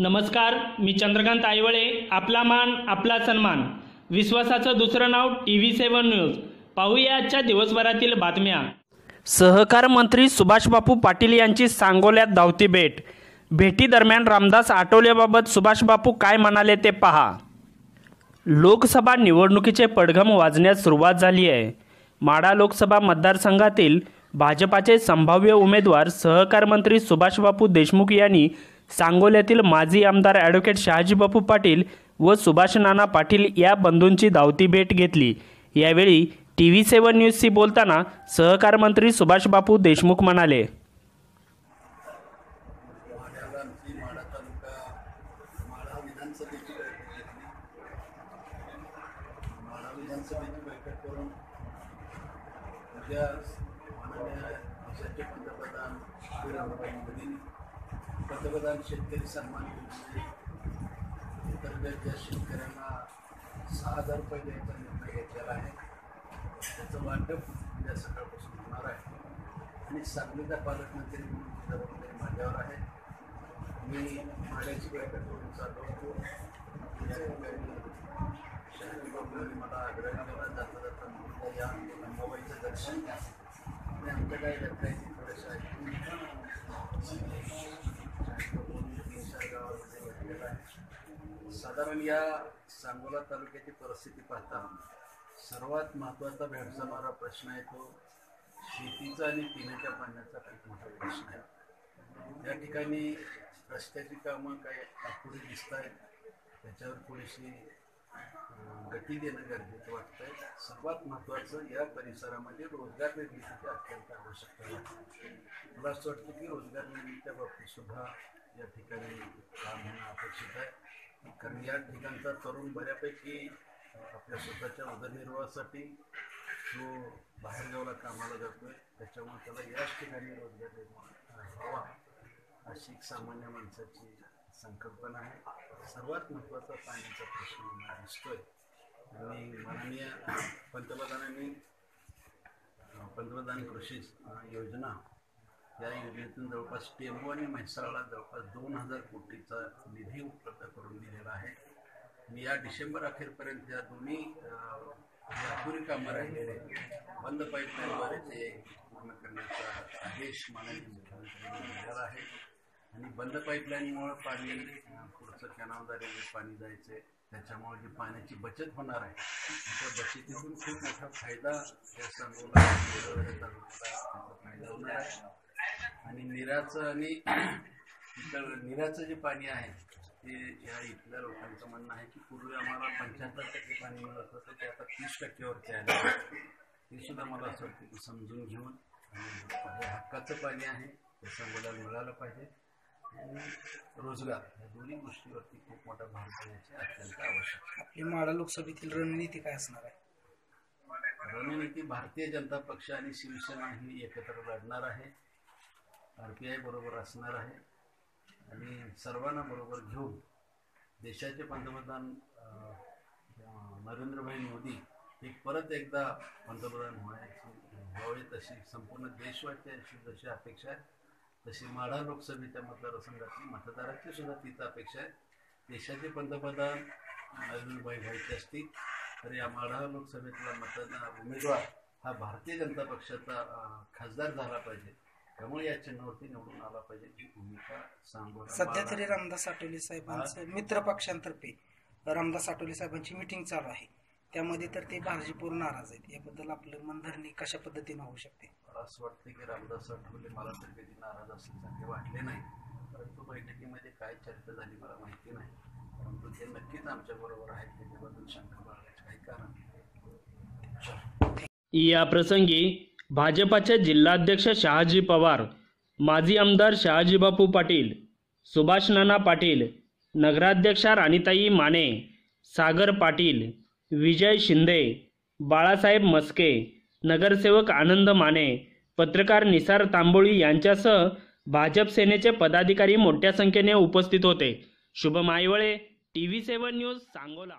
नमस्कार मी चंद्रकांत आयवळे आपला मान आपला सन्मान. विश्वासाचं दुसरं नाव टी व्ही सेवन न्यूज. पाहूया आजच्या दिवसभरातील बातम्या. सहकार मंत्री सुभाषबापू पाटील यांची सांगोल्यात धावती भेट. भेटीदरम्यान रामदास आठवलेबाबत सुभाषबापू काय म्हणाले ते पहा. लोकसभा निवडणुकीचे पडघम वाजण्यास सुरुवात झाली आहे. माडा लोकसभा मतदारसंघातील भाजपाचे संभाव्य उमेदवार सहकार मंत्री सुभाषबापू देशमुख यांनी सांगोल्यातील माजी आमदार ॲडव्होकेट शहाजीबापू पाटील व सुभाष नाना पाटील या बंधूंची धावती भेट घेतली. यावेळी टी व्ही सेवन न्यूजशी बोलताना सहकार मंत्री सुभाषबापू देशमुख म्हणाले माननीय पंतप्रधान श्री मोदींनी पंतप्रधान शेतकरी सन्मान योजनेअंतर्गत ज्या शेतकऱ्यांना सहा हजार रुपये द्यायचा निर्णय घेतलेला आहे. त्याचं वाटप उद्या सकाळपासून होणार आहे. आणि सांगलीचा पालकमंत्री म्हणून जबाबदारी माझ्यावर आहे. मी माड्याची बैठक करून चालू होतो. या ठिकाणी मला आग्रह केला जाता जाता म्हणून या अंबाबाईचं दर्शन घ्या. आणि आमच्या काही व्यथायची साधारण या सांगोला तालुक्याची परिस्थिती पाहताना सर्वात महत्त्वाचा भेडसावणारा प्रश्न आहे तो शेतीचा आणि पिण्याच्या पाण्याचा खूप मोठा प्रश्न आहे. या ठिकाणी रस्त्याची कामं काही अपुरी दिसत आहेत त्याच्यावर थोडीशी गती देणं गरजेचं वाटतंय. सर्वात महत्त्वाचं या परिसरामध्ये रोजगार निर्मितीची अत्यंत आवश्यकता आहे. मला असं वाटतं की रोजगार निर्मितीच्या बाबतीत सुद्धा या ठिकाणी काम होणं अपेक्षित आहे. कारण या ठिकाणचा तरुण बऱ्यापैकी आपल्या स्वतःच्या उदरनिर्वाहासाठी जो बाहेरगावला कामाला जातोय त्याच्यामुळे त्याला याच ठिकाणी रोजगार निर्माण व्हावा अशी एक सामान्य माणसाची संकल्पना आहे. सर्वात महत्त्वाचा पाण्याचा प्रश्न दिसतोय. आणि माननीय पंतप्रधानांनी पंतप्रधान कृषी योजना या योजनेतून जवळपास टेंबू आणि म्हैसाळला जवळपास दोन हजार कोटीचा निधी उपलब्ध करून दिलेला आहे. आणि या डिसेंबर अखेरपर्यंत या दोन्ही अपुरी कामं राहिलेले बंद पाईपलाईनद्वारे ते पूर्ण करण्याचा आदेश माननीय मुख्यमंत्र्यांनी दिलेला आहे. आणि बंद पाईपलाईनमुळं पाणी पुढचं कॅनॉलद्वारे जे पाणी जायचं. त्याच्यामुळे जी पाण्याची बचत होणार आहे त्या बचतीतून खूप मोठा फायदा या सांगोला तालुक्याला त्याचा फायदा होणार आहे आणि निराचं आणि निराचं जे पाणी आहे ते या इथल्या लोकांचं म्हणणं आहे की पूर्वी आम्हाला पंच्याहत्तर टक्के पाणी मिळत होतं ते आता तीस टक्क्यावरती आलं आहे. ते सुद्धा मला असं वाटतं की समजून घेऊन आणि हे हक्काचं पाणी आहे ते सांगोल्याला मिळालं पाहिजे आणि रोजगार या दोन्ही गोष्टीवरती खूप मोठा भार देण्याची अत्यंत आवश्यकता आहे. आपली माडा लोकसभेतील रणनीती काय असणार आहे रणनीती भारतीय जनता पक्ष आणि शिवसेना ही एकत्र लढणार आहे आर पी आय बरोबर असणार आहे. आणि सर्वांना बरोबर घेऊन देशाचे पंतप्रधान नरेंद्रभाई मोदी हे परत एकदा पंतप्रधान होण्याची व्हावे तशी संपूर्ण देशवासियांची जशी अपेक्षा आहे तशी माढा लोकसभेच्या मतदारसंघातली मतदाराची सुद्धा तीच अपेक्षा आहे. देशाचे पंतप्रधान नरेंद्रभाई व्हायचे असतील तर या माढा लोकसभेतला मतदार उमेदवार हा भारतीय जनता पक्षाचा खासदार झाला पाहिजे. त्यामुळे या चिन्हावरती निवडून आला पाहिजे ही भूमिका सध्या तरी रामदास आठवले साहेबांचं मित्र पक्षांतर्फे रामदास आठवले साहेबांची मिटिंग चालू आहे. त्यामध्ये तर ते भाजपवर नाराज आहेत. याबद्दल आपलं मनधरणी कशा पद्धतीने होऊ शकते? मला असं वाटतं की रामदास आठवले मला तर कधी नाराज असल्यासारखे वाटले नाही. परंतु बैठकीमध्ये काय चर्चा झाली मला माहिती नाही. परंतु ते नक्कीच आमच्याबरोबर आहेत. त्याच्याबद्दल शंका बाळगायचं काही कारण नाही. या प्रसंगी भाजपाचे जिल्हाध्यक्ष शहाजी पवार माजी आमदार शहाजीबापू पाटील सुभाष नाना पाटील नगराध्यक्षा राणीताई माने सागर पाटील विजय शिंदे बाळासाहेब मस्के नगरसेवक आनंद माने पत्रकार निसार तांबोळी यांच्यासह भाजप सेनेचे पदाधिकारी मोठ्या संख्येने उपस्थित होते. Shubham Aywale T V seven news Sangola.